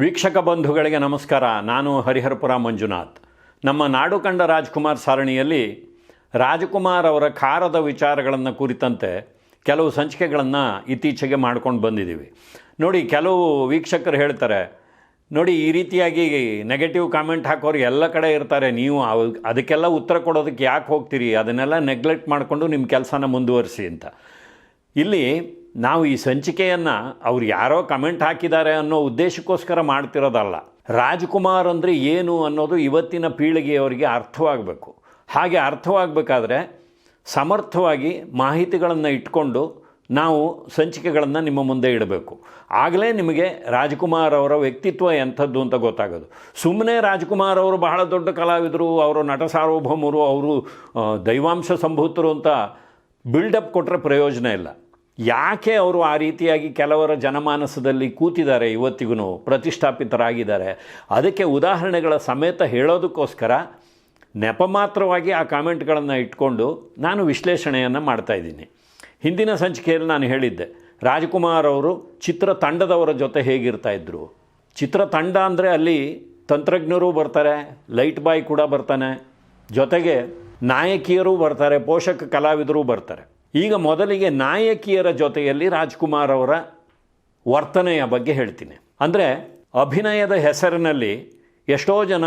ವೀಕ್ಷಕ ಬಂಧುಗಳಿಗೆ ನಮಸ್ಕಾರ. ನಾನು ಹರಿಹರಪುರ ಮಂಜುನಾಥ್. ನಮ್ಮ ನಾಡು ಕಂಡ ರಾಜ್ಕುಮಾರ್ ಸಾರಣಿಯಲ್ಲಿ ರಾಜಕುಮಾರ್ ಅವರ ಖಾರದ ವಿಚಾರಗಳನ್ನು ಕುರಿತಂತೆ ಕೆಲವು ಸಂಚಿಕೆಗಳನ್ನು ಇತ್ತೀಚೆಗೆ ಮಾಡ್ಕೊಂಡು ಬಂದಿದ್ದೀವಿ. ನೋಡಿ, ಕೆಲವು ವೀಕ್ಷಕರು ಹೇಳ್ತಾರೆ, ನೋಡಿ, ಈ ರೀತಿಯಾಗಿ ನೆಗೆಟಿವ್ ಕಾಮೆಂಟ್ ಹಾಕೋರು ಎಲ್ಲ ಕಡೆ ಇರ್ತಾರೆ. ನೀವು ಅದಕ್ಕೆಲ್ಲ ಉತ್ತರ ಕೊಡೋದಕ್ಕೆ ಯಾಕೆ ಹೋಗ್ತೀರಿ? ಅದನ್ನೆಲ್ಲ ನೆಗ್ಲೆಕ್ಟ್ ಮಾಡಿಕೊಂಡು ನಿಮ್ಮ ಕೆಲಸನ ಮುಂದುವರಿಸಿ ಅಂತ. ಇಲ್ಲಿ ನಾವು ಈ ಸಂಚಿಕೆಯನ್ನು ಅವ್ರು ಯಾರೋ ಕಮೆಂಟ್ ಹಾಕಿದ್ದಾರೆ ಅನ್ನೋ ಉದ್ದೇಶಕ್ಕೋಸ್ಕರ ಮಾಡ್ತಿರೋದಲ್ಲ. ರಾಜ್ಕುಮಾರ್ ಅಂದರೆ ಏನು ಅನ್ನೋದು ಇವತ್ತಿನ ಪೀಳಿಗೆಯವರಿಗೆ ಅರ್ಥವಾಗಬೇಕು. ಹಾಗೆ ಅರ್ಥವಾಗಬೇಕಾದ್ರೆ ಸಮರ್ಥವಾಗಿ ಮಾಹಿತಿಗಳನ್ನು ಇಟ್ಕೊಂಡು ನಾವು ಸಂಚಿಕೆಗಳನ್ನು ನಿಮ್ಮ ಮುಂದೆ ಇಡಬೇಕು. ಆಗಲೇ ನಿಮಗೆ ರಾಜ್ಕುಮಾರ್ ಅವರ ವ್ಯಕ್ತಿತ್ವ ಎಂಥದ್ದು ಅಂತ ಗೊತ್ತಾಗೋದು. ಸುಮ್ಮನೆ ರಾಜ್ಕುಮಾರ್ ಅವರು ಬಹಳ ದೊಡ್ಡ ಕಲಾವಿದರು, ಅವರು ನಟ ಸಾರ್ವಭೌಮರು, ಅವರು ದೈವಾಂಶ ಸಂಭೂತರು ಅಂತ ಬಿಲ್ಡಪ್ ಕೊಟ್ಟರೆ ಪ್ರಯೋಜನ ಇಲ್ಲ. ಯಾಕೆ ಅವರು ಆ ರೀತಿಯಾಗಿ ಕೆಲವರ ಜನಮಾನಸದಲ್ಲಿ ಕೂತಿದ್ದಾರೆ ಇವತ್ತಿಗೂ ಪ್ರತಿಷ್ಠಾಪಿತರಾಗಿದ್ದಾರೆ? ಅದಕ್ಕೆ ಉದಾಹರಣೆಗಳ ಸಮೇತ ಹೇಳೋದಕ್ಕೋಸ್ಕರ ನೆಪ ಮಾತ್ರವಾಗಿ ಆ ಕಾಮೆಂಟ್ಗಳನ್ನು ಇಟ್ಕೊಂಡು ನಾನು ವಿಶ್ಲೇಷಣೆಯನ್ನು ಮಾಡ್ತಾಯಿದ್ದೀನಿ ಹಿಂದಿನ ಸಂಚಿಕೆಯಲ್ಲಿ ನಾನು ಹೇಳಿದ್ದೆ, ರಾಜ್ಕುಮಾರ್ ಅವರು ಚಿತ್ರ ತಂಡದವರ ಜೊತೆ ಹೇಗಿರ್ತಾ ಇದ್ದರು ಚಿತ್ರತಂಡ ಅಂದರೆ ಅಲ್ಲಿ ತಂತ್ರಜ್ಞರು ಬರ್ತಾರೆ, ಲೈಟ್ ಬಾಯ್ ಕೂಡ ಬರ್ತಾನೆ, ಜೊತೆಗೆ ನಾಯಕಿಯರು ಬರ್ತಾರೆ, ಪೋಷಕ ಕಲಾವಿದರು ಬರ್ತಾರೆ. ಈಗ ಮೊದಲಿಗೆ ನಾಯಕಿಯರ ಜೊತೆಯಲ್ಲಿ ರಾಜ್ಕುಮಾರ್ ಅವರ ವರ್ತನೆಯ ಬಗ್ಗೆ ಹೇಳ್ತೀನಿ. ಅಂದರೆ ಅಭಿನಯದ ಹೆಸರಿನಲ್ಲಿ ಎಷ್ಟೋ ಜನ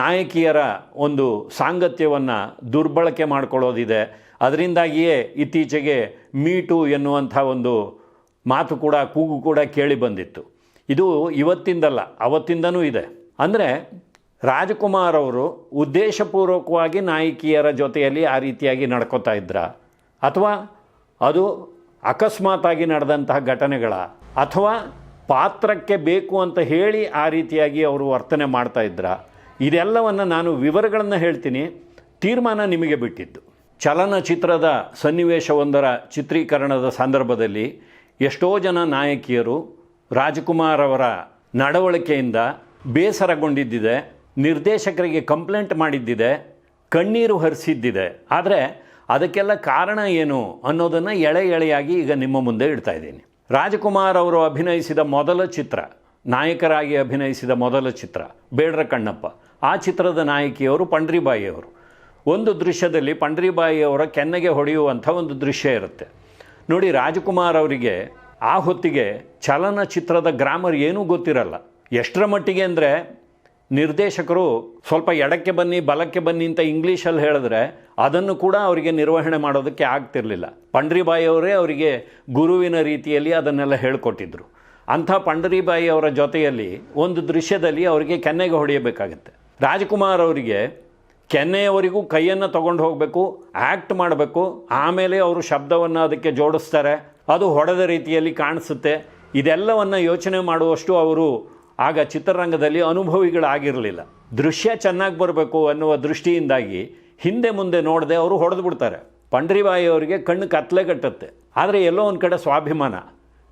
ನಾಯಕಿಯರ ಒಂದು ಸಾಂಗತ್ಯವನ್ನು ದುರ್ಬಳಕೆ ಮಾಡ್ಕೊಳ್ಳೋದಿದೆ. ಅದರಿಂದಾಗಿಯೇ ಇತ್ತೀಚೆಗೆ ಮೀಟು ಎನ್ನುವಂಥ ಒಂದು ಮಾತು ಕೂಡ, ಕೂಗು ಕೂಡ ಕೇಳಿ ಬಂದಿತ್ತು. ಇದು ಇವತ್ತಿಂದಲ್ಲ, ಅವತ್ತಿಂದನೂ ಇದೆ. ಅಂದರೆ ರಾಜಕುಮಾರ್ ಅವರು ಉದ್ದೇಶಪೂರ್ವಕವಾಗಿ ನಾಯಕಿಯರ ಜೊತೆಯಲ್ಲಿ ಆ ರೀತಿಯಾಗಿ ನಡ್ಕೋತಾ ಇದ್ರ? ಅಥವಾ ಅದು ಅಕಸ್ಮಾತಾಗಿ ನಡೆದಂತಹ ಘಟನೆಗಳ, ಅಥವಾ ಪಾತ್ರಕ್ಕೆ ಬೇಕು ಅಂತ ಹೇಳಿ ಆ ರೀತಿಯಾಗಿ ಅವರು ವರ್ತನೆ ಮಾಡ್ತಾ ಇದ್ರ. ಇದೆಲ್ಲವನ್ನು ನಾನು ವಿವರಗಳನ್ನು ಹೇಳ್ತೀನಿ. ತೀರ್ಮಾನ ನಿಮಗೆ ಬಿಟ್ಟಿದ್ದು. ಚಲನಚಿತ್ರದ ಸನ್ನಿವೇಶವೊಂದರ ಚಿತ್ರೀಕರಣದ ಸಂದರ್ಭದಲ್ಲಿ ಎಷ್ಟೋ ಜನ ನಾಯಕಿಯರು ರಾಜ್ಕುಮಾರ್ ಅವರ ನಡವಳಿಕೆಯಿಂದ ಬೇಸರಗೊಂಡಿದ್ದಿದೆ. ನಿರ್ದೇಶಕರಿಗೆ ಕಂಪ್ಲೇಂಟ್ ಮಾಡಿದ್ದಿದೆ. ಕಣ್ಣೀರು ಹರಿಸಿದ್ದಿದೆ. ಆದರೆ ಅದಕ್ಕೆಲ್ಲ ಕಾರಣ ಏನು ಅನ್ನೋದನ್ನು ಎಳೆ ಎಳೆಯಾಗಿ ಈಗ ನಿಮ್ಮ ಮುಂದೆ ಇಡ್ತಾ ಇದ್ದೀನಿ. ರಾಜಕುಮಾರ್ ಅವರು ಅಭಿನಯಿಸಿದ ಮೊದಲ ಚಿತ್ರ, ನಾಯಕರಾಗಿ ಅಭಿನಯಿಸಿದ ಮೊದಲ ಚಿತ್ರ ಬೇಡ್ರ ಕಣ್ಣಪ್ಪ ಆ ಚಿತ್ರದ ನಾಯಕಿಯವರು ಪಂಡ್ರಿಬಾಯಿಯವರು. ಒಂದು ದೃಶ್ಯದಲ್ಲಿ ಪಂಡ್ರಿಬಾಯಿಯವರ ಕೆನ್ನೆಗೆ ಹೊಡೆಯುವಂಥ ಒಂದು ದೃಶ್ಯ ಇರುತ್ತೆ. ನೋಡಿ, ರಾಜಕುಮಾರ್ ಅವರಿಗೆ ಆ ಹೊತ್ತಿಗೆ ಚಲನಚಿತ್ರದ ಗ್ರಾಮರ್ ಏನೂ ಗೊತ್ತಿರಲ್ಲ. ಎಷ್ಟರ ಮಟ್ಟಿಗೆ ಅಂದರೆ ನಿರ್ದೇಶಕರು ಸ್ವಲ್ಪ ಎಡಕ್ಕೆ ಬನ್ನಿ, ಬಲಕ್ಕೆ ಬನ್ನಿ ಅಂತ ಇಂಗ್ಲೀಷಲ್ಲಿ ಹೇಳಿದ್ರೆ ಅದನ್ನು ಕೂಡ ಅವರಿಗೆ ನಿರ್ವಹಣೆ ಮಾಡೋದಕ್ಕೆ ಆಗ್ತಿರಲಿಲ್ಲ. ಪಂಡ್ರಿಬಾಯಿ ಅವರೇ ಅವರಿಗೆ ಗುರುವಿನ ರೀತಿಯಲ್ಲಿ ಅದನ್ನೆಲ್ಲ ಹೇಳಿಕೊಟ್ಟಿದ್ರು. ಅಂಥ ಪಂಡರಿಬಾಯಿ ಅವರ ಜೊತೆಯಲ್ಲಿ ಒಂದು ದೃಶ್ಯದಲ್ಲಿ ಅವರಿಗೆ ಕೆನ್ನೆಗೆ ಹೊಡೆಯಬೇಕಾಗತ್ತೆ. ರಾಜ್ಕುಮಾರ್ ಅವರಿಗೆ ಕೆನ್ನೆಯವರಿಗೂ ಕೈಯನ್ನು ತಗೊಂಡು ಹೋಗಬೇಕು ಆ್ಯಕ್ಟ್ ಮಾಡಬೇಕು, ಆಮೇಲೆ ಅವರು ಶಬ್ದವನ್ನು ಅದಕ್ಕೆ ಜೋಡಿಸ್ತಾರೆ, ಅದು ಹೊಡೆದ ರೀತಿಯಲ್ಲಿ ಕಾಣಿಸುತ್ತೆ. ಇದೆಲ್ಲವನ್ನು ಯೋಚನೆ ಮಾಡುವಷ್ಟು ಅವರು ಆಗ ಚಿತ್ರರಂಗದಲ್ಲಿ ಅನುಭವಿಗಳಾಗಿರಲಿಲ್ಲ. ದೃಶ್ಯ ಚೆನ್ನಾಗಿ ಬರಬೇಕು ಅನ್ನುವ ದೃಷ್ಟಿಯಿಂದಾಗಿ ಹಿಂದೆ ಮುಂದೆ ನೋಡದೆ ಅವರು ಹೊಡೆದು ಬಿಡ್ತಾರೆ. ಪಂಡ್ರಿಬಾಯಿ ಅವರಿಗೆ ಕಣ್ಣು ಕತ್ತಲೆ ಕಟ್ಟುತ್ತೆ. ಆದರೆ ಎಲ್ಲೋ ಒಂದು ಕಡೆ ಸ್ವಾಭಿಮಾನ.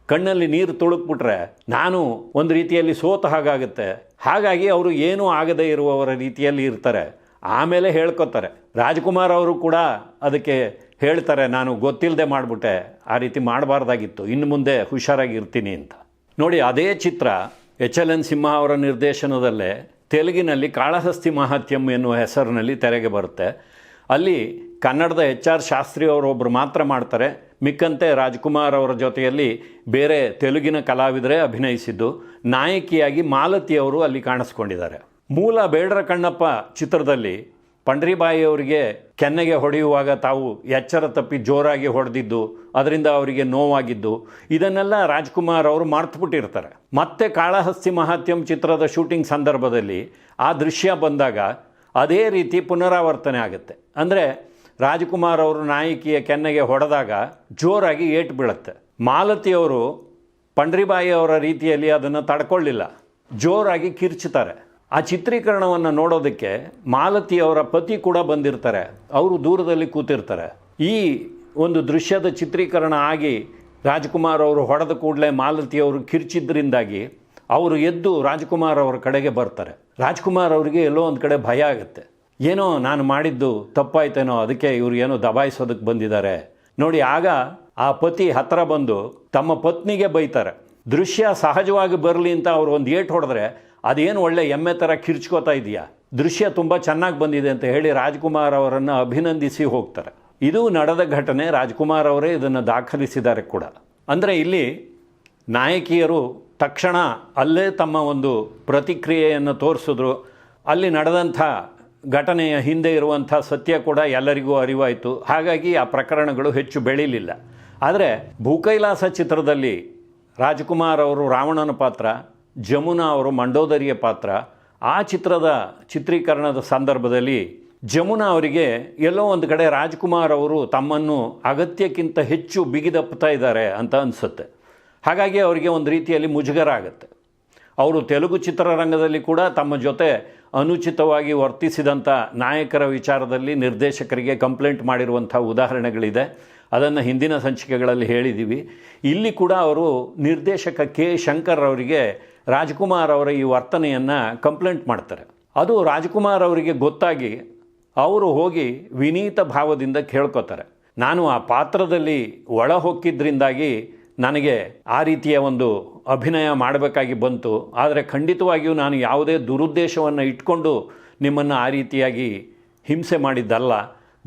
ಕಣ್ಣಲ್ಲಿ ನೀರು ತುಳುಕ್ಬಿಟ್ರೆ ನಾನು ಒಂದು ರೀತಿಯಲ್ಲಿ ಸೋತ ಹಾಗಾಗುತ್ತೆ. ಹಾಗಾಗಿ ಅವರು ಏನೂ ಆಗದೇ ಇರುವವರ ರೀತಿಯಲ್ಲಿ ಇರ್ತಾರೆ. ಆಮೇಲೆ ಹೇಳ್ಕೊತಾರೆ. ರಾಜ್ಕುಮಾರ್ ಅವರು ಕೂಡ ಅದಕ್ಕೆ ಹೇಳ್ತಾರೆ, ನಾನು ಗೊತ್ತಿಲ್ಲದೆ ಮಾಡಿಬಿಟ್ಟೆ. ಆ ರೀತಿ ಮಾಡಬಾರ್ದಾಗಿತ್ತು. ಇನ್ನು ಮುಂದೆ ಹುಷಾರಾಗಿ ಇರ್ತೀನಿ ಅಂತ. ನೋಡಿ, ಅದೇ ಚಿತ್ರ ಎಚ್ ಎಲ್ ಎನ್ ಸಿಂಹ ಅವರ ನಿರ್ದೇಶನದಲ್ಲೇ ತೆಲುಗಿನಲ್ಲಿ ಕಾಳಹಸ್ತಿ ಮಹಾತ್ಯಂ ಎನ್ನುವ ಹೆಸರಿನಲ್ಲಿ ತೆರೆಗೆ ಬರುತ್ತೆ. ಅಲ್ಲಿ ಕನ್ನಡದ ಎಚ್ ಆರ್ ಶಾಸ್ತ್ರಿ ಅವರೊಬ್ಬರು ಮಾತ್ರ ಮಾಡ್ತಾರೆ. ಮಿಕ್ಕಂತೆ ರಾಜ್ಕುಮಾರ್ ಅವರ ಜೊತೆಯಲ್ಲಿ ಬೇರೆ ತೆಲುಗಿನ ಕಲಾವಿದರೇ ಅಭಿನಯಿಸಿದ್ದು. ನಾಯಕಿಯಾಗಿ ಮಾಲತಿ ಅವರು ಅಲ್ಲಿ ಕಾಣಿಸ್ಕೊಂಡಿದ್ದಾರೆ. ಮೂಲ ಬೇಡರ ಕಣ್ಣಪ್ಪ ಚಿತ್ರದಲ್ಲಿ ಪಂಡ್ರಿಬಾಯಿ ಅವರಿಗೆ ಕೆನ್ನೆಗೆ ಹೊಡೆಯುವಾಗ ತಾವು ಎಚ್ಚರ ತಪ್ಪಿ ಜೋರಾಗಿ ಹೊಡೆದಿದ್ದು, ಅದರಿಂದ ಅವರಿಗೆ ನೋವಾಗಿದ್ದು, ಇದನ್ನೆಲ್ಲ ರಾಜ್ಕುಮಾರ್ ಅವರು ಮರ್ತುಬಿಟ್ಟಿರ್ತಾರೆ. ಮತ್ತೆ ಕಾಳಹಸ್ತಿ ಮಹಾತ್ಯಂ ಚಿತ್ರದ ಶೂಟಿಂಗ್ ಸಂದರ್ಭದಲ್ಲಿ ಆ ದೃಶ್ಯ ಬಂದಾಗ ಅದೇ ರೀತಿ ಪುನರಾವರ್ತನೆ ಆಗುತ್ತೆ. ಅಂದರೆ ರಾಜ್ಕುಮಾರ್ ಅವರು ನಾಯಕಿಯ ಕೆನ್ನೆಗೆ ಹೊಡೆದಾಗ ಜೋರಾಗಿ ಏಟು ಬೀಳುತ್ತೆ. ಮಾಲತಿಯವರು ಪಂಡ್ರಿಬಾಯಿ ಅವರ ರೀತಿಯಲ್ಲಿ ಅದನ್ನು ತಡ್ಕೊಳ್ಳಿಲ್ಲ. ಜೋರಾಗಿ ಕಿರ್ಚುತ್ತಾರೆ. ಆ ಚಿತ್ರೀಕರಣವನ್ನು ನೋಡೋದಕ್ಕೆ ಮಾಲತಿ ಅವರ ಪತಿ ಕೂಡ ಬಂದಿರ್ತಾರೆ. ಅವರು ದೂರದಲ್ಲಿ ಕೂತಿರ್ತಾರೆ. ಈ ಒಂದು ದೃಶ್ಯದ ಚಿತ್ರೀಕರಣ ಆಗಿ ರಾಜ್ಕುಮಾರ್ ಅವರು ಹೊಡೆದ ಕೂಡಲೇ ಮಾಲತಿ ಅವರು ಕಿರ್ಚಿದ್ರಿಂದಾಗಿ ಅವರು ಎದ್ದು ರಾಜ್ಕುಮಾರ್ ಅವರ ಕಡೆಗೆ ಬರ್ತಾರೆ. ರಾಜ್ಕುಮಾರ್ ಅವರಿಗೆ ಎಲ್ಲೋ ಒಂದು ಕಡೆ ಭಯ ಆಗುತ್ತೆ. ಏನೋ ನಾನು ಮಾಡಿದ್ದು ತಪ್ಪಾಯ್ತೇನೋ, ಅದಕ್ಕೆ ಇವರು ಏನೋ ದಬಾಯಿಸೋದಕ್ಕೆ ಬಂದಿದ್ದಾರೆ. ನೋಡಿ, ಆಗ ಆ ಪತಿ ಹತ್ತಿರ ಬಂದು ತಮ್ಮ ಪತ್ನಿಗೆ ಬೈತಾರೆ. ದೃಶ್ಯ ಸಹಜವಾಗಿ ಬರಲಿ ಅಂತ ಅವರು ಒಂದು ಏಟ್ ಹೊಡೆದ್ರೆ ಅದೇನು ಒಳ್ಳೆ ಎಮ್ಮೆ ಥರ ಕಿರ್ಚ್ಕೋತಾ ಇದೆಯಾ? ದೃಶ್ಯ ತುಂಬ ಚೆನ್ನಾಗಿ ಬಂದಿದೆ ಅಂತ ಹೇಳಿ ರಾಜ್ಕುಮಾರ್ ಅವರನ್ನು ಅಭಿನಂದಿಸಿ ಹೋಗ್ತಾರೆ. ಇದು ನಡೆದ ಘಟನೆ, ರಾಜ್ಕುಮಾರ್ ಅವರೇ ಇದನ್ನು ದಾಖಲಿಸಿದ್ದಾರೆ ಕೂಡ. ಅಂದರೆ ಇಲ್ಲಿ ನಾಯಕಿಯರು ತಕ್ಷಣ ಅಲ್ಲೇ ತಮ್ಮ ಒಂದು ಪ್ರತಿಕ್ರಿಯೆಯನ್ನು ತೋರಿಸಿದ್ರು. ಅಲ್ಲಿ ನಡೆದಂಥ ಘಟನೆಯ ಹಿಂದೆ ಇರುವಂಥ ಸತ್ಯ ಕೂಡ ಎಲ್ಲರಿಗೂ ಅರಿವಾಯಿತು. ಹಾಗಾಗಿ ಆ ಪ್ರಕರಣಗಳು ಹೆಚ್ಚು ಬೆಳೀಲಿಲ್ಲ. ಆದರೆ ಭೂಕೈಲಾಸ ಚಿತ್ರದಲ್ಲಿ ರಾಜ್ಕುಮಾರ್ ಅವರು ರಾವಣನ ಪಾತ್ರ ಜಮುನಾ ಅವರು ಮಂಡೋದರಿಯ ಪಾತ್ರ, ಆ ಚಿತ್ರದ ಚಿತ್ರೀಕರಣದ ಸಂದರ್ಭದಲ್ಲಿ ಜಮುನಾ ಅವರಿಗೆ ಎಲ್ಲೋ ಒಂದು ಕಡೆ ರಾಜ್ಕುಮಾರ್ ಅವರು ತಮ್ಮನ್ನು ಅಗತ್ಯಕ್ಕಿಂತ ಹೆಚ್ಚು ಬಿಗಿದಪ್ಪುತ್ತಾ ಇದ್ದಾರೆ ಅಂತ ಅನಿಸುತ್ತೆ. ಹಾಗಾಗಿ ಅವರಿಗೆ ಒಂದು ರೀತಿಯಲ್ಲಿ ಮುಜುಗರ ಆಗುತ್ತೆ. ಅವರು ತೆಲುಗು ಚಿತ್ರರಂಗದಲ್ಲಿ ಕೂಡ ತಮ್ಮ ಜೊತೆ ಅನುಚಿತವಾಗಿ ವರ್ತಿಸಿದಂಥ ನಾಯಕರ ವಿಚಾರದಲ್ಲಿ ನಿರ್ದೇಶಕರಿಗೆ ಕಂಪ್ಲೇಂಟ್ ಮಾಡಿರುವಂಥ ಉದಾಹರಣೆಗಳಿದೆ. ಅದನ್ನು ಹಿಂದಿನ ಸಂಚಿಕೆಗಳಲ್ಲಿ ಹೇಳಿದ್ದೀವಿ ಇಲ್ಲಿ ಕೂಡ ಅವರು ನಿರ್ದೇಶಕ ಕೆ. ಶಂಕರ್ ಅವರಿಗೆ ರಾಜ್ಕುಮಾರ್ ಅವರ ಈ ವರ್ತನೆಯನ್ನು ಕಂಪ್ಲೇಂಟ್ ಮಾಡ್ತಾರೆ. ಅದು ರಾಜ್ಕುಮಾರ್ ಅವರಿಗೆ ಗೊತ್ತಾಗಿ ಅವರು ಹೋಗಿ ವಿನೀತ ಭಾವದಿಂದ ಕೇಳ್ಕೊತಾರೆ. ನಾನು ಆ ಪಾತ್ರದಲ್ಲಿ ಒಳ ಹೊಕ್ಕಿದ್ರಿಂದಾಗಿ ನನಗೆ ಆ ರೀತಿಯ ಒಂದು ಅಭಿನಯ ಮಾಡಬೇಕಾಗಿ ಬಂತು. ಆದರೆ ಖಂಡಿತವಾಗಿಯೂ ನಾನು ಯಾವುದೇ ದುರುದ್ದೇಶವನ್ನು ಇಟ್ಕೊಂಡು ನಿಮ್ಮನ್ನು ಆ ರೀತಿಯಾಗಿ ಹಿಂಸೆ ಮಾಡಿದ್ದಲ್ಲ.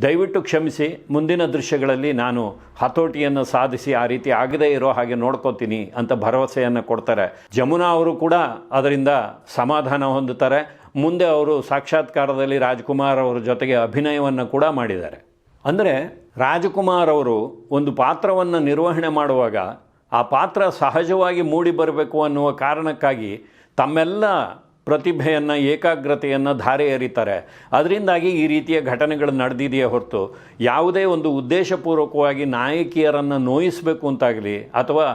ದಯವಿಟ್ಟು ಕ್ಷಮಿಸಿ, ಮುಂದಿನ ದೃಶ್ಯಗಳಲ್ಲಿ ನಾನು ಹತೋಟಿಯನ್ನು ಸಾಧಿಸಿ ಆ ರೀತಿ ಆಗದೇ ಇರೋ ಹಾಗೆ ನೋಡ್ಕೋತೀನಿ ಅಂತ ಭರವಸೆಯನ್ನು ಕೊಡ್ತಾರೆ. ಜಮುನಾ ಅವರು ಕೂಡ ಅದರಿಂದ ಸಮಾಧಾನ ಹೊಂದುತ್ತಾರೆ. ಮುಂದೆ ಅವರು ಸಾಕ್ಷಾತ್ಕಾರದಲ್ಲಿ ರಾಜ್ಕುಮಾರ್ ಅವರ ಜೊತೆಗೆ ಅಭಿನಯವನ್ನು ಕೂಡ ಮಾಡಿದ್ದಾರೆ. ಅಂದರೆ ರಾಜಕುಮಾರ್ ಅವರು ಒಂದು ಪಾತ್ರವನ್ನು ನಿರ್ವಹಣೆ ಮಾಡುವಾಗ ಆ ಪಾತ್ರ ಸಹಜವಾಗಿ ಮೂಡಿ ಬರಬೇಕು ಅನ್ನುವ ಕಾರಣಕ್ಕಾಗಿ ತಮ್ಮೆಲ್ಲ ಪ್ರತಿಭೆಯನ್ನು, ಏಕಾಗ್ರತೆಯನ್ನು ಧಾರೆ ಎರಿತಾರೆ ಅದರಿಂದಾಗಿ ಈ ರೀತಿಯ ಘಟನೆಗಳು ನಡೆದಿದೆಯೇ ಹೊರತು ಯಾವುದೇ ಒಂದು ಉದ್ದೇಶಪೂರ್ವಕವಾಗಿ ನಾಯಕಿಯರನ್ನು ನೋಯಿಸಬೇಕು ಅಂತಾಗಲಿ ಅಥವಾ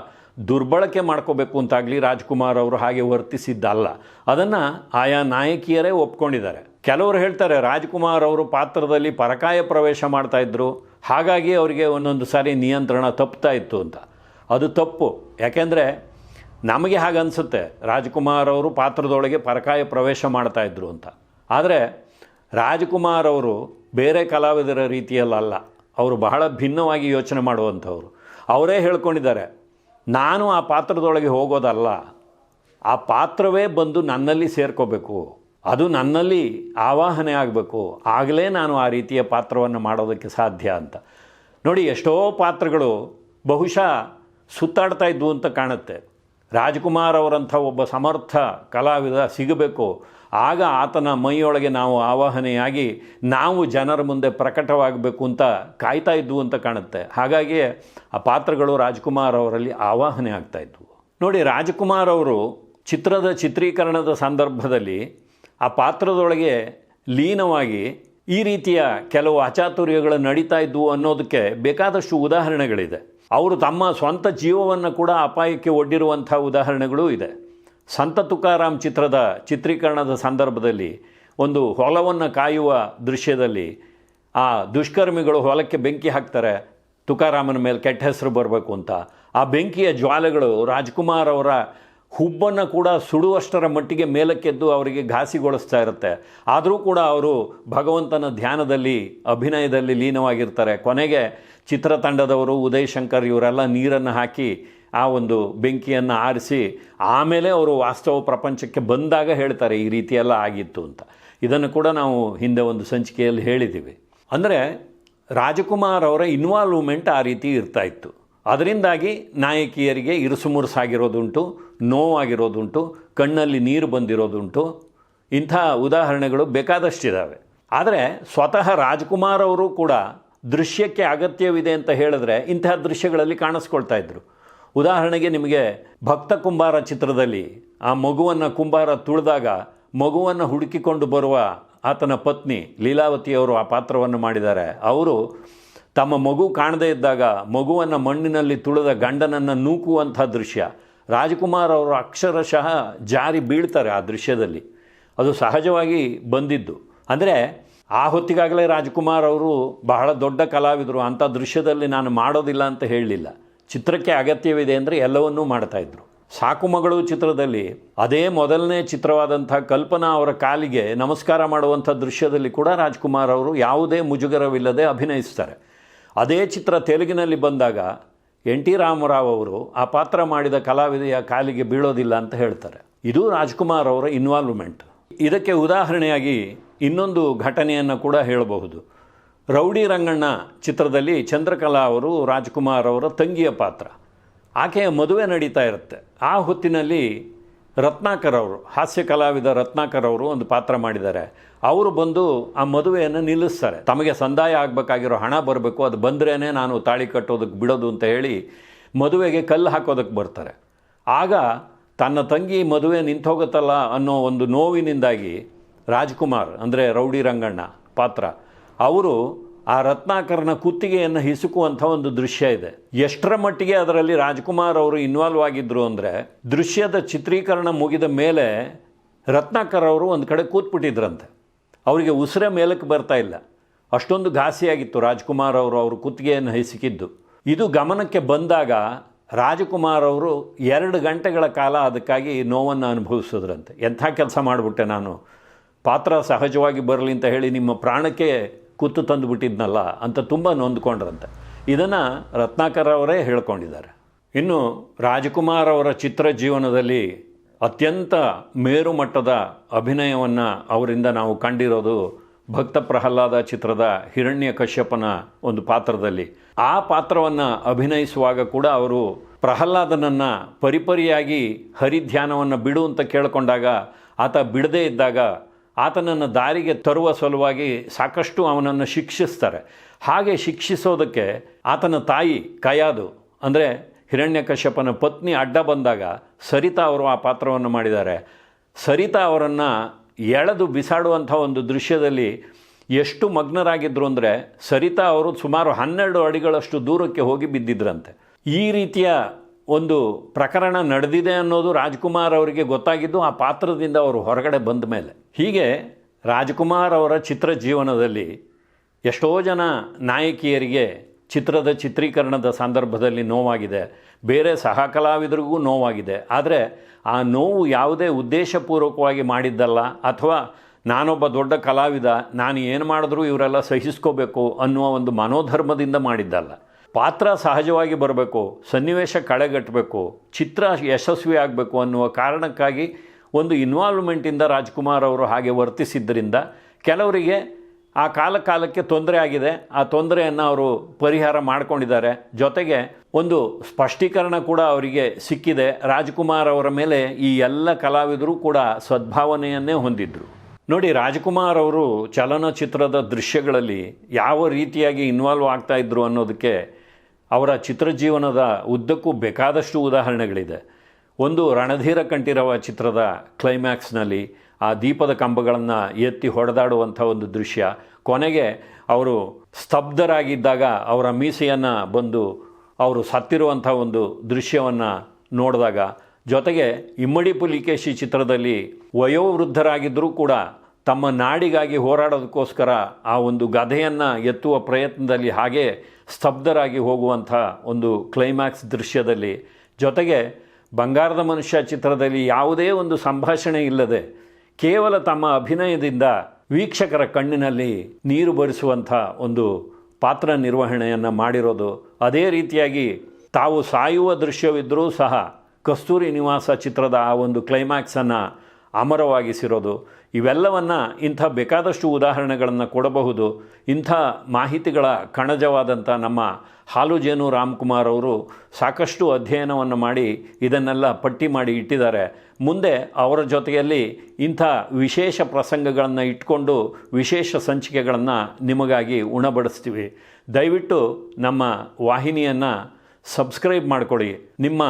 ದುರ್ಬಳಕೆ ಮಾಡ್ಕೋಬೇಕು ಅಂತಾಗಲಿ ರಾಜ್ಕುಮಾರ್ ಅವರು ಹಾಗೆ ವರ್ತಿಸಿದ್ದಲ್ಲ. ಅದನ್ನು ಆಯಾ ನಾಯಕಿಯರೇ ಒಪ್ಕೊಂಡಿದ್ದಾರೆ. ಕೆಲವರು ಹೇಳ್ತಾರೆ, ರಾಜ್ಕುಮಾರ್ ಅವರು ಪಾತ್ರದಲ್ಲಿ ಪರಕಾಯ ಪ್ರವೇಶ ಮಾಡ್ತಾಯಿದ್ರು ಹಾಗಾಗಿ ಅವರಿಗೆ ಒಂದೊಂದು ಸಾರಿ ನಿಯಂತ್ರಣ ತಪ್ತಾ ಇತ್ತು ಅಂತ. ಅದು ತಪ್ಪು. ಯಾಕೆಂದರೆ ನಮಗೆ ಹಾಗೆ ಅನಿಸುತ್ತೆ. ರಾಜ್ಕುಮಾರ್ ಅವರು ಪಾತ್ರದೊಳಗೆ ಪರಕಾಯ ಪ್ರವೇಶ ಮಾಡ್ತಾ ಇದ್ರು ಅಂತ. ಆದರೆ ರಾಜ್ಕುಮಾರ್ ಅವರು ಬೇರೆ ಕಲಾವಿದರ ರೀತಿಯಲ್ಲ ಅವರು ಬಹಳ ಭಿನ್ನವಾಗಿ ಯೋಚನೆ ಮಾಡುವಂಥವ್ರು. ಅವರೇ ಹೇಳ್ಕೊಂಡಿದ್ದಾರೆ, ನಾನು ಆ ಪಾತ್ರದೊಳಗೆ ಹೋಗೋದಲ್ಲ. ಆ ಪಾತ್ರವೇ ಬಂದು ನನ್ನಲ್ಲಿ ಸೇರ್ಕೋಬೇಕು. ಅದು ನನ್ನಲ್ಲಿ ಆವಾಹನೆ ಆಗಬೇಕು. ಆಗಲೇ ನಾನು ಆ ರೀತಿಯ ಪಾತ್ರವನ್ನು ಮಾಡೋದಕ್ಕೆ ಸಾಧ್ಯ ಅಂತ. ನೋಡಿ, ಎಷ್ಟೋ ಪಾತ್ರಗಳು ಬಹುಶಃ ಸುತ್ತಾಡ್ತಾ ಇದ್ವು ಅಂತ ಕಾಣುತ್ತೆ. ರಾಜ್ಕುಮಾರ್ ಅವರಂಥ ಒಬ್ಬ ಸಮರ್ಥ ಕಲಾವಿದ ಸಿಗಬೇಕು. ಆಗ ಆತನ ಮೈಯೊಳಗೆ ನಾವು ಆವಾಹನೆಯಾಗಿ ನಾವು ಜನರ ಮುಂದೆ ಪ್ರಕಟವಾಗಬೇಕು ಅಂತ ಕಾಯ್ತಾ ಇದ್ವು ಅಂತ ಕಾಣುತ್ತೆ. ಹಾಗಾಗಿ ಆ ಪಾತ್ರಗಳು ರಾಜ್ಕುಮಾರ್ ಅವರಲ್ಲಿ ಆವಾಹನೆ ಆಗ್ತಾ ಇದ್ವು. ನೋಡಿ, ರಾಜ್ಕುಮಾರ್ ಅವರು ಚಿತ್ರದ ಚಿತ್ರೀಕರಣದ ಸಂದರ್ಭದಲ್ಲಿ ಆ ಪಾತ್ರದೊಳಗೆ ಲೀನವಾಗಿ ಈ ರೀತಿಯ ಕೆಲವು ಅಚಾತುರ್ಯಗಳು ನಡೀತಾ ಇದ್ವು ಅನ್ನೋದಕ್ಕೆ ಬೇಕಾದಷ್ಟು ಉದಾಹರಣೆಗಳಿದೆ. ಅವರು ತಮ್ಮ ಸ್ವಂತ ಜೀವವನ್ನು ಕೂಡ ಅಪಾಯಕ್ಕೆ ಒಡ್ಡಿರುವಂಥ ಉದಾಹರಣೆಗಳೂ ಇದೆ. ಸಂತ ತುಕಾರಾಮ್ ಚಿತ್ರದ ಚಿತ್ರೀಕರಣದ ಸಂದರ್ಭದಲ್ಲಿ ಒಂದು ಹೊಲವನ್ನು ಕಾಯುವ ದೃಶ್ಯದಲ್ಲಿ ಆ ದುಷ್ಕರ್ಮಿಗಳು ಹೊಲಕ್ಕೆ ಬೆಂಕಿ ಹಾಕ್ತಾರೆ, ತುಕಾರಾಮನ ಮೇಲೆ ಕೆಟ್ಟ ಹೆಸರು ಬರಬೇಕು ಅಂತ. ಆ ಬೆಂಕಿಯ ಜ್ವಾಲೆಗಳು ರಾಜ್ಕುಮಾರ್ ಅವರ ಹುಬ್ಬನ್ನು ಕೂಡ ಸುಡುವಷ್ಟರ ಮಟ್ಟಿಗೆ ಮೇಲಕ್ಕೆದ್ದು ಅವರಿಗೆ ಘಾಸಿಗೊಳಿಸ್ತಾ ಇರುತ್ತೆ. ಆದರೂ ಕೂಡ ಅವರು ಭಗವಂತನ ಧ್ಯಾನದಲ್ಲಿ, ಅಭಿನಯದಲ್ಲಿ ಲೀನವಾಗಿರ್ತಾರೆ. ಕೊನೆಗೆ ಚಿತ್ರತಂಡದವರು ಉದಯ್ ಶಂಕರ್ ಇವರೆಲ್ಲ ನೀರನ್ನು ಹಾಕಿ ಆ ಒಂದು ಬೆಂಕಿಯನ್ನು ಆರಿಸಿ ಆಮೇಲೆ ಅವರು ವಾಸ್ತವ ಪ್ರಪಂಚಕ್ಕೆ ಬಂದಾಗ ಹೇಳ್ತಾರೆ, ಈ ರೀತಿಯೆಲ್ಲ ಆಗಿತ್ತು ಅಂತ. ಇದನ್ನು ಕೂಡ ನಾವು ಹಿಂದೆ ಒಂದು ಸಂಚಿಕೆಯಲ್ಲಿ ಹೇಳಿದ್ದೀವಿ. ಅಂದರೆ ರಾಜಕುಮಾರ್ ಅವರ ಇನ್ವಾಲ್ವ್ಮೆಂಟ್ ಆ ರೀತಿ ಇರ್ತಾ ಇತ್ತು. ಅದರಿಂದಾಗಿ ನಾಯಕಿಯರಿಗೆ ಇರುಸುಮುರುಸಾಗಿರೋದುಂಟು, ನೋವಾಗಿರೋದುಂಟು, ಕಣ್ಣಲ್ಲಿ ನೀರು ಬಂದಿರೋದುಂಟು. ಇಂಥ ಉದಾಹರಣೆಗಳು ಬೇಕಾದಷ್ಟಿದ್ದಾವೆ ಆದರೆ ಸ್ವತಃ ರಾಜ್ಕುಮಾರ್ ಅವರು ಕೂಡ ದೃಶ್ಯಕ್ಕೆ ಅಗತ್ಯವಿದೆ ಅಂತ ಹೇಳಿದ್ರೆ ಇಂತಹ ದೃಶ್ಯಗಳಲ್ಲಿ ಕಾಣಿಸ್ಕೊಳ್ತಾ ಇದ್ದರು ಉದಾಹರಣೆಗೆ ನಿಮಗೆ ಭಕ್ತ ಕುಂಬಾರ ಚಿತ್ರದಲ್ಲಿ ಆ ಮಗುವನ್ನು ಕುಂಬಾರ ತುಳಿದಾಗ ಮಗುವನ್ನು ಹುಡುಕಿಕೊಂಡು ಬರುವ ಆತನ ಪತ್ನಿ ಲೀಲಾವತಿಯವರು ಆ ಪಾತ್ರವನ್ನು ಮಾಡಿದ್ದಾರೆ. ಅವರು ತಮ್ಮ ಮಗು ಕಾಣದೇ ಇದ್ದಾಗ ಮಗುವನ್ನು ಮಣ್ಣಿನಲ್ಲಿ ತುಳಿದ ಗಂಡನನ್ನು ನೂಕುವಂಥ ದೃಶ್ಯ. ರಾಜಕುಮಾರ್ ಅವರು ಅಕ್ಷರಶಃ ಜಾರಿ ಬೀಳ್ತಾರೆ ಆ ದೃಶ್ಯದಲ್ಲಿ. ಅದು ಸಹಜವಾಗಿ ಬಂದಿದ್ದು. ಅಂದರೆ ಆ ಹೊತ್ತಿಗಾಗಲೇ ರಾಜ್ಕುಮಾರ್ ಅವರು ಬಹಳ ದೊಡ್ಡ ಕಲಾವಿದರು, ಅಂಥ ದೃಶ್ಯದಲ್ಲಿ ನಾನು ಮಾಡೋದಿಲ್ಲ ಅಂತ ಹೇಳಲಿಲ್ಲ. ಚಿತ್ರಕ್ಕೆ ಅಗತ್ಯವಿದೆ ಅಂದರೆ ಎಲ್ಲವನ್ನೂ ಮಾಡ್ತಾಯಿದ್ರು ಸಾಕು ಮಗಳು ಚಿತ್ರದಲ್ಲಿ ಅದೇ ಮೊದಲನೇ ಚಿತ್ರವಾದಂಥ ಕಲ್ಪನಾ ಅವರ ಕಾಲಿಗೆ ನಮಸ್ಕಾರ ಮಾಡುವಂಥ ದೃಶ್ಯದಲ್ಲಿ ಕೂಡ ರಾಜ್ಕುಮಾರ್ ಅವರು ಯಾವುದೇ ಮುಜುಗರವಿಲ್ಲದೆ ಅಭಿನಯಿಸ್ತಾರೆ. ಅದೇ ಚಿತ್ರ ತೆಲುಗಿನಲ್ಲಿ ಬಂದಾಗ ಎನ್ ಟಿ ರಾಮರಾವ್ ಅವರು ಆ ಪಾತ್ರ ಮಾಡಿದ ಕಲಾವಿದೆಯ ಕಾಲಿಗೆ ಬೀಳೋದಿಲ್ಲ ಅಂತ ಹೇಳ್ತಾರೆ. ಇದು ರಾಜ್ಕುಮಾರ್ ಅವರ ಇನ್ವಾಲ್ವ್ಮೆಂಟ್ ಇದಕ್ಕೆ ಉದಾಹರಣೆಯಾಗಿ ಇನ್ನೊಂದು ಘಟನೆಯನ್ನು ಕೂಡ ಹೇಳಬಹುದು. ರೌಡಿ ರಂಗಣ್ಣ ಚಿತ್ರದಲ್ಲಿ ಚಂದ್ರಕಲಾ ಅವರು ರಾಜ್ಕುಮಾರ್ ಅವರ ತಂಗಿಯ ಪಾತ್ರ. ಆಕೆಯ ಮದುವೆ ನಡೀತಾ ಇರುತ್ತೆ. ಆ ಹೊತ್ತಿನಲ್ಲಿ ರತ್ನಾಕರ್ ಅವರು, ಹಾಸ್ಯ ಕಲಾವಿದ ರತ್ನಾಕರ್ ಅವರು ಒಂದು ಪಾತ್ರ ಮಾಡಿದ್ದಾರೆ. ಅವರು ಬಂದು ಆ ಮದುವೆಯನ್ನು ನಿಲ್ಲಿಸ್ತಾರೆ. ತಮಗೆ ಸಂದಾಯ ಆಗಬೇಕಾಗಿರೋ ಹಣ ಬರಬೇಕು, ಅದು ಬಂದ್ರೇ ನಾನು ತಾಳಿ ಕಟ್ಟೋದಕ್ಕೆ ಬಿಡೋದು ಅಂತ ಹೇಳಿ ಮದುವೆಗೆ ಕಲ್ಲು ಹಾಕೋದಕ್ಕೆ ಬರ್ತಾರೆ. ಆಗ ತನ್ನ ತಂಗಿ ಮದುವೆ ನಿಂತೋಗುತ್ತಲ್ಲ ಅನ್ನೋ ಒಂದು ನೋವಿನಿಂದಾಗಿ ರಾಜ್ಕುಮಾರ್, ಅಂದರೆ ರೌಡಿ ರಂಗಣ್ಣ ಪಾತ್ರ, ಅವರು ಆ ರತ್ನಾಕರನ ಕುತ್ತಿಗೆಯನ್ನು ಹಿಸುಕುವಂಥ ಒಂದು ದೃಶ್ಯ ಇದೆ. ಎಷ್ಟರ ಮಟ್ಟಿಗೆ ಅದರಲ್ಲಿ ರಾಜ್ಕುಮಾರ್ ಅವರು ಇನ್ವಾಲ್ವ್ ಆಗಿದ್ದರು ಅಂದರೆ, ದೃಶ್ಯದ ಚಿತ್ರೀಕರಣ ಮುಗಿದ ಮೇಲೆ ರತ್ನಾಕರ್ ಅವರು ಒಂದು ಕಡೆ ಕೂತ್ಬಿಟ್ಟಿದ್ರಂತೆ. ಅವರಿಗೆ ಉಸಿರೇ ಮೇಲಕ್ಕೆ ಬರ್ತಾ ಇಲ್ಲ. ಅಷ್ಟೊಂದು ಘಾಸಿಯಾಗಿತ್ತು ರಾಜ್ಕುಮಾರ್ ಅವರು ಅವರು ಕುತ್ತಿಗೆಯನ್ನು ಹಿಸುಕಿದ್ದು. ಇದು ಗಮನಕ್ಕೆ ಬಂದಾಗ ರಾಜಕುಮಾರ್ ಅವರು ಎರಡು ಗಂಟೆಗಳ ಕಾಲ ಅದಕ್ಕಾಗಿ ನೋವನ್ನು ಅನುಭವಿಸಿದ್ರಂತೆ. ಎಂಥ ಕೆಲಸ ಮಾಡಿಬಿಟ್ಟೆ ನಾನು? ಪಾತ್ರ ಸಹಜವಾಗಿ ಬರಲಿ ಅಂತ ಹೇಳಿ ನಿಮ್ಮ ಪ್ರಾಣಕ್ಕೆ ಕುತ್ತು ತಂದು ಬಿಟ್ಟಿದ್ನಲ್ಲ ಅಂತ ತುಂಬ ನೊಂದ್ಕೊಂಡ್ರಂತೆ. ಇದನ್ನು ರತ್ನಾಕರ್ ಅವರೇ ಹೇಳ್ಕೊಂಡಿದ್ದಾರೆ. ಇನ್ನು ರಾಜಕುಮಾರ್ ಅವರ ಚಿತ್ರ ಜೀವನದಲ್ಲಿ ಅತ್ಯಂತ ಮೇರುಮಟ್ಟದ ಅಭಿನಯವನ್ನು ಅವರಿಂದ ನಾವು ಕಂಡಿರೋದು ಭಕ್ತ ಪ್ರಹ್ಲಾದ ಚಿತ್ರದ ಹಿರಣ್ಯ ಕಶ್ಯಪನ ಒಂದು ಪಾತ್ರದಲ್ಲಿ. ಆ ಪಾತ್ರವನ್ನು ಅಭಿನಯಿಸುವಾಗ ಕೂಡ ಅವರು ಪ್ರಹ್ಲಾದನನ್ನು ಪರಿಪರಿಯಾಗಿ ಹರಿಧ್ಯಾನವನ್ನು ಬಿಡು ಅಂತ ಕೇಳಿಕೊಂಡಾಗ ಆತ ಬಿಡದೇ ಇದ್ದಾಗ ಆತನನ್ನು ದಾರಿಗೆ ತರುವ ಸಲುವಾಗಿ ಸಾಕಷ್ಟು ಅವನನ್ನು ಶಿಕ್ಷಿಸ್ತಾರೆ. ಹಾಗೆ ಶಿಕ್ಷಿಸೋದಕ್ಕೆ ಆತನ ತಾಯಿ ಕಯಾದು, ಅಂದರೆ ಹಿರಣ್ಯಕಶ್ಯಪನ ಪತ್ನಿ ಅಡ್ಡ ಬಂದಾಗ ಸರಿತಾ ಅವರು ಆ ಪಾತ್ರವನ್ನು ಮಾಡಿದ್ದಾರೆ. ಸರಿತಾ ಅವರನ್ನು ಎಳೆದು ಬಿಸಾಡುವಂಥ ಒಂದು ದೃಶ್ಯದಲ್ಲಿ ಎಷ್ಟು ಮಗ್ನರಾಗಿದ್ದರು ಅಂದರೆ ಸರಿತಾ ಅವರು ಸುಮಾರು ಹನ್ನೆರಡು ಅಡಿಗಳಷ್ಟು ದೂರಕ್ಕೆ ಹೋಗಿ ಬಿದ್ದಿದ್ರಂತೆ. ಈ ರೀತಿಯ ಒಂದು ಪ್ರಕರಣ ನಡೆದಿದೆ ಅನ್ನೋದು ರಾಜ್ಕುಮಾರ್ ಅವರಿಗೆ ಗೊತ್ತಾಗಿದ್ದು ಆ ಪಾತ್ರದಿಂದ ಅವರು ಹೊರಗಡೆ ಬಂದ ಮೇಲೆ. ಹೀಗೆ ರಾಜ್ಕುಮಾರ್ ಅವರ ಚಿತ್ರ ಜೀವನದಲ್ಲಿ ಎಷ್ಟೋ ಜನ ನಾಯಕಿಯರಿಗೆ ಚಿತ್ರದ ಚಿತ್ರೀಕರಣದ ಸಂದರ್ಭದಲ್ಲಿ ನೋವಾಗಿದೆ. ಬೇರೆ ಸಹ ಕಲಾವಿದರಿಗೂ ನೋವಾಗಿದೆ. ಆದರೆ ಆ ನೋವು ಯಾವುದೇ ಉದ್ದೇಶಪೂರ್ವಕವಾಗಿ ಮಾಡಿದ್ದಲ್ಲ ಅಥವಾ ನಾನೊಬ್ಬ ದೊಡ್ಡ ಕಲಾವಿದ, ನಾನು ಏನು ಮಾಡಿದ್ರೂ ಇವರೆಲ್ಲ ಸಹಿಸ್ಕೋಬೇಕು ಅನ್ನುವ ಒಂದು ಮನೋಧರ್ಮದಿಂದ ಮಾಡಿದ್ದಲ್ಲ. ಪಾತ್ರ ಸಹಜವಾಗಿ ಬರಬೇಕು, ಸನ್ನಿವೇಶ ಕಳೆಗಟ್ಟಬೇಕು, ಚಿತ್ರ ಯಶಸ್ವಿ ಆಗಬೇಕು ಅನ್ನುವ ಕಾರಣಕ್ಕಾಗಿ ಒಂದು ಇನ್ವಾಲ್ವ್ಮೆಂಟಿಂದ ರಾಜ್ಕುಮಾರ್ ಅವರು ಹಾಗೆ ವರ್ತಿಸಿದ್ದರಿಂದ ಕೆಲವರಿಗೆ ಆ ಕಾಲ ಕಾಲಕ್ಕೆ ತೊಂದರೆ ಆಗಿದೆ. ಆ ತೊಂದರೆಯನ್ನು ಅವರು ಪರಿಹಾರ ಮಾಡ್ಕೊಂಡಿದ್ದಾರೆ. ಜೊತೆಗೆ ಒಂದು ಸ್ಪಷ್ಟೀಕರಣ ಕೂಡ ಅವರಿಗೆ ಸಿಕ್ಕಿದೆ. ರಾಜ್ಕುಮಾರ್ ಅವರ ಮೇಲೆ ಈ ಎಲ್ಲ ಕಲಾವಿದರು ಕೂಡ ಸದ್ಭಾವನೆಯನ್ನೇ ಹೊಂದಿದ್ರು. ನೋಡಿ, ರಾಜ್ಕುಮಾರ್ ಅವರು ಚಲನಚಿತ್ರದ ದೃಶ್ಯಗಳಲ್ಲಿ ಯಾವ ರೀತಿಯಾಗಿ ಇನ್ವಾಲ್ವ್ ಆಗ್ತಾ ಇದ್ರು ಅನ್ನೋದಕ್ಕೆ ಅವರ ಚಿತ್ರಜೀವನದ ಉದ್ದಕ್ಕೂ ಬೇಕಾದಷ್ಟು ಉದಾಹರಣೆಗಳಿದೆ. ಒಂದು ರಣಧೀರ ಕಂಠೀರವ ಚಿತ್ರದ ಕ್ಲೈಮ್ಯಾಕ್ಸ್ನಲ್ಲಿ ಆ ದೀಪದ ಕಂಬಗಳನ್ನು ಎತ್ತಿ ಹೊಡೆದಾಡುವಂಥ ಒಂದು ದೃಶ್ಯ. ಕೊನೆಗೆ ಅವರು ಸ್ತಬ್ಧರಾಗಿದ್ದಾಗ ಅವರ ಮೀಸೆಯನ್ನು ಬಂದು ಅವರು ಸತ್ತಿರುವಂಥ ಒಂದು ದೃಶ್ಯವನ್ನು ನೋಡಿದಾಗ, ಜೊತೆಗೆ ಇಮ್ಮಡಿ ಪುಲಿಕೇಶಿ ಚಿತ್ರದಲ್ಲಿ ವಯೋವೃದ್ಧರಾಗಿದ್ದರೂ ಕೂಡ ತಮ್ಮ ನಾಡಿಗಾಗಿ ಹೋರಾಡೋದಕ್ಕೋಸ್ಕರ ಆ ಒಂದು ಗಧೆಯನ್ನು ಎತ್ತುವ ಪ್ರಯತ್ನದಲ್ಲಿ ಹಾಗೆ ಸ್ತಬ್ಧರಾಗಿ ಹೋಗುವಂಥ ಒಂದು ಕ್ಲೈಮ್ಯಾಕ್ಸ್ ದೃಶ್ಯದಲ್ಲಿ ಜೊತೆಗೆ ಬಂಗಾರದ ಮನುಷ್ಯ ಚಿತ್ರದಲ್ಲಿ ಯಾವುದೇ ಒಂದು ಸಂಭಾಷಣೆ ಇಲ್ಲದೆ ಕೇವಲ ತಮ್ಮ ಅಭಿನಯದಿಂದ ವೀಕ್ಷಕರ ಕಣ್ಣಿನಲ್ಲಿ ನೀರು ಬರಿಸುವಂಥ ಒಂದು ಪಾತ್ರ ನಿರ್ವಹಣೆಯನ್ನು ಮಾಡಿರೋದು. ಅದೇ ರೀತಿಯಾಗಿ ತಾವು ಸಾಯುವ ದೃಶ್ಯವಿದ್ದರೂ ಸಹ ಕಸ್ತೂರಿ ನಿವಾಸ ಚಿತ್ರದ ಆ ಒಂದು ಕ್ಲೈಮ್ಯಾಕ್ಸನ್ನು ಅಮರವಾಗಿಸಿರೋದು. ಇವೆಲ್ಲವನ್ನು ಇಂಥ ಬೇಕಾದಷ್ಟು ಉದಾಹರಣೆಗಳನ್ನು ಕೊಡಬಹುದು. ಇಂಥ ಮಾಹಿತಿಗಳ ಕಣಜವಾದಂಥ ನಮ್ಮ ಹಾಲು ಜೇನು ರಾಮ್ಕುಮಾರ್ ಅವರು ಸಾಕಷ್ಟು ಅಧ್ಯಯನವನ್ನು ಮಾಡಿ ಇದನ್ನೆಲ್ಲ ಪಟ್ಟಿ ಮಾಡಿ ಇಟ್ಟಿದ್ದಾರೆ. ಮುಂದೆ ಅವರ ಜೊತೆಯಲ್ಲಿ ಇಂಥ ವಿಶೇಷ ಪ್ರಸಂಗಗಳನ್ನು ಇಟ್ಕೊಂಡು ವಿಶೇಷ ಸಂಚಿಕೆಗಳನ್ನು ನಿಮಗಾಗಿ ಉಣಬಡಿಸ್ತೀವಿ. ದಯವಿಟ್ಟು ನಮ್ಮ ವಾಹಿನಿಯನ್ನು ಸಬ್ಸ್ಕ್ರೈಬ್ ಮಾಡಿಕೊಳ್ಳಿ. ನಿಮ್ಮ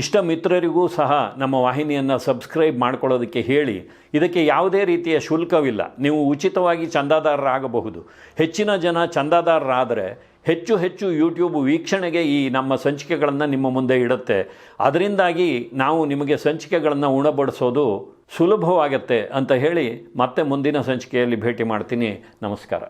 ಇಷ್ಟ ಮಿತ್ರರಿಗೂ ಸಹ ನಮ್ಮ ವಾಹಿನಿಯನ್ನು ಸಬ್ಸ್ಕ್ರೈಬ್ ಮಾಡ್ಕೊಳ್ಳೋದಕ್ಕೆ ಹೇಳಿ. ಇದಕ್ಕೆ ಯಾವುದೇ ರೀತಿಯ ಶುಲ್ಕವಿಲ್ಲ. ನೀವು ಉಚಿತವಾಗಿ ಚಂದಾದಾರರಾಗಬಹುದು. ಹೆಚ್ಚಿನ ಜನ ಚಂದಾದಾರರಾದರೆ ಹೆಚ್ಚು ಹೆಚ್ಚು ಯೂಟ್ಯೂಬ್ ವೀಕ್ಷಣೆಗೆ ಈ ನಮ್ಮ ಸಂಚಿಕೆಗಳನ್ನು ನಿಮ್ಮ ಮುಂದೆ ಇಡುತ್ತೆ. ಅದರಿಂದಾಗಿ ನಾವು ನಿಮಗೆ ಸಂಚಿಕೆಗಳನ್ನು ಉಣಬಡಿಸೋದು ಸುಲಭವಾಗತ್ತೆ ಅಂತ ಹೇಳಿ ಮತ್ತೆ ಮುಂದಿನ ಸಂಚಿಕೆಯಲ್ಲಿ ಭೇಟಿ ಮಾಡ್ತೀನಿ. ನಮಸ್ಕಾರ.